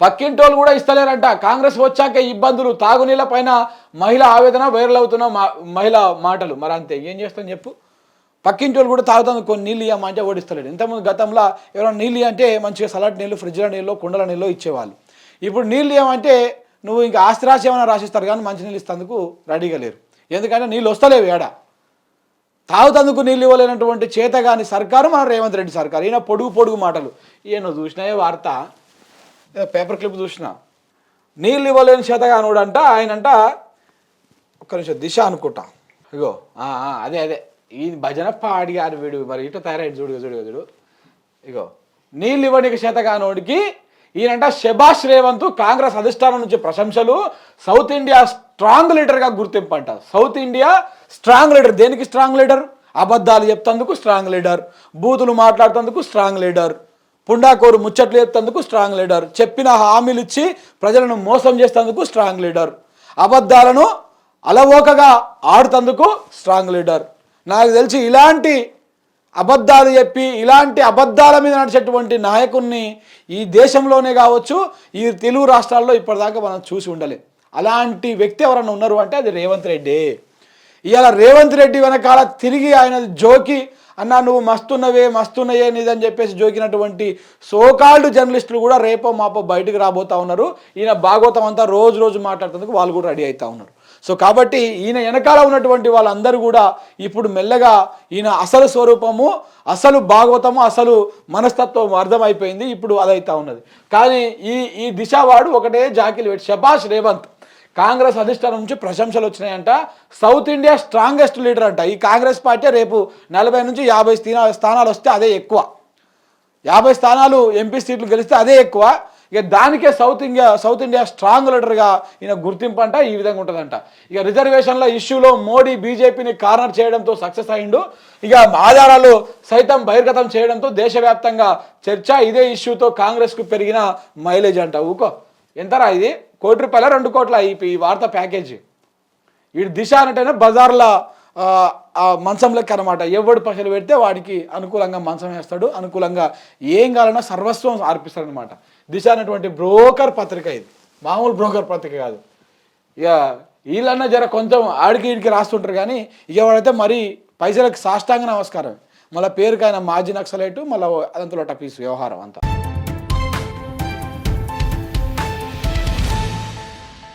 పక్కింటోళ్ళు కూడా ఇస్తలేరంట. కాంగ్రెస్ వచ్చాక ఇబ్బందులు తాగునీళ్ళ పైన మహిళ ఆవేదన వైరల్ అవుతున్న మా- మహిళ మాటలు. మరి అంతే ఏం చేస్తాం చెప్పు? పక్కింటోళ్ళు కూడా తాగుతాను కొన్ని నీళ్ళు ఇవ్వమంటే ఓడిస్తలేడు ఇంతకుముందు గతంలో ఎవరైనా నీళ్ళు అంటే మంచిగా సలాట్ నీళ్ళు ఫ్రిడ్జ్ల నీళ్ళు కుండల నీళ్ళు ఇచ్చేవాళ్ళు. ఇప్పుడు నీళ్ళు ఇవ్వమంటే నువ్వు ఇంకా ఆస్తి రాసి ఏమైనా రాసిస్తారు కానీ మంచి నీళ్ళు ఇస్తేందుకు రెడీగా లేరు. ఎందుకంటే నీళ్ళు వస్తలేవు ఏడా? తాగుతందుకు నీళ్ళు ఇవ్వలేనటువంటి చేతగాని సర్కారు మన రేవంత్ రెడ్డి సర్కారు. ఈయన పొడుగు పొడుగు మాటలు. ఈయన చూసినాయే వార్త. పేపర్ క్లిప్ చూసిన. నీళ్ళు ఇవ్వలేని చేతగానుడు అంట ఆయనంట ఒక్క నిమిషం దిశ అనుకుంటా. ఇగో అదే అదే. ఈ భజన పాడిగారు వీడు మరి ఇటు తయారైడు చూడు చూడు చూడు. ఇగో నీళ్ళు ఇవ్వడానికి చేతగానోడికి ఈయనంట శభాష్ రేవంత్ కాంగ్రెస్ అధిష్టానం నుంచి ప్రశంసలు సౌత్ ఇండియా స్ట్రాంగ్ లీడర్గా గుర్తింపు అంట సౌత్ ఇండియా స్ట్రాంగ్ లీడర్. దేనికి స్ట్రాంగ్ లీడర్? అబద్ధాలు చెప్తందుకు స్ట్రాంగ్ లీడర్. బూతులు మాట్లాడుతందుకు స్ట్రాంగ్ లీడర్. పుండాకోరు ముచ్చట్లు చెప్తందుకు స్ట్రాంగ్ లీడర్ చెప్పిన హామీలు ఇచ్చి ప్రజలను మోసం చేసేందుకు స్ట్రాంగ్ లీడర్ అబద్ధాలను అలవోకగా ఆడుతందుకు స్ట్రాంగ్ లీడర్ నాకు తెలిసి ఇలాంటి అబద్ధాలు చెప్పి ఇలాంటి అబద్ధాల మీద నడిచేటువంటి నాయకుడిని ఈ దేశంలోనే కావచ్చు ఈ తెలుగు రాష్ట్రాల్లో ఇప్పటిదాకా మనం చూసి ఉండలేం. అలాంటి వ్యక్తి ఎవరైనా ఉన్నారు అంటే అది రేవంత్ రెడ్డి. ఇవాళ రేవంత్ రెడ్డి వెనకాల తిరిగి ఆయన జోకి అన్న నువ్వు మస్తున్నవే మస్తున్నయే నీదని చెప్పేసి జోకినటువంటి సోకాల్డ్ జర్నలిస్టులు కూడా రేపో మాపో బయటకు రాబోతా ఉన్నారు. ఈయన భాగవతం అంతా రోజు రోజు మాట్లాడుతుందుకు వాళ్ళు కూడా రెడీ అవుతా ఉన్నారు. సో కాబట్టి ఈయన వెనకాల ఉన్నటువంటి వాళ్ళందరూ కూడా ఇప్పుడు మెల్లగా ఈయన అసలు స్వరూపము అసలు భాగవతము అసలు మనస్తత్వం అర్థమైపోయింది. ఇప్పుడు అదైతా ఉన్నది. కానీ ఈ ఈ దిశ వాడు ఒకటే జాకిలు పెట్టి శబాష్ రేవంత్. కాంగ్రెస్ అధిష్టానం నుంచి ప్రశంసలు వచ్చినాయంట. సౌత్ ఇండియా స్ట్రాంగెస్ట్ లీడర్ అంట. ఈ కాంగ్రెస్ పార్టీ రేపు నలభై నుంచి యాభై స్థానాలు స్థానాలు వస్తే అదే ఎక్కువ. యాభై స్థానాలు ఎంపీ సీట్లు గెలిస్తే అదే ఎక్కువ. ఇక దానికే south India south India strong లీడర్గా ఈయన గుర్తింపు అంట ఈ విధంగా ఉంటుందంట. ఇక రిజర్వేషన్ల ఇష్యూలో మోడీ బీజేపీని కార్నర్ చేయడంతో సక్సెస్ అయిండు. ఇక ఆధారాలు సైతం బహిర్గతం చేయడంతో దేశవ్యాప్తంగా చర్చ ఇదే ఇష్యూతో కాంగ్రెస్కు పెరిగిన మైలేజ్ అంట. ఊకో. ఎంతరా ఇది? కోటి రూపాయల రెండు కోట్ల ఈ ఈ వార్త ప్యాకేజీ. వీడు దిశ అనటైనా బజార్ల మంచంలోకి మంచం లెక్క అనమాట ఎవడు పైసలు పెడితే వాడికి అనుకూలంగా మంచం వేస్తాడు అనుకూలంగా ఏం కావాలన్నా సర్వస్వం అర్పిస్తాడు అనమాట దిశ అనేటువంటి బ్రోకర్ పత్రిక ఇది. మామూలు బ్రోకర్ పత్రిక కాదు. ఇక వీళ్ళన్నా జర కొంచెం ఆడికి ఈడికి రాస్తుంటారు కానీ ఇక వాడైతే మరీ పైసలకు సాష్టాంగ నమస్కారం. మళ్ళీ పేరుకైనా మాజీ నక్సలైటు మళ్ళీ అదంతలో టపీస్ వ్యవహారం అంతా.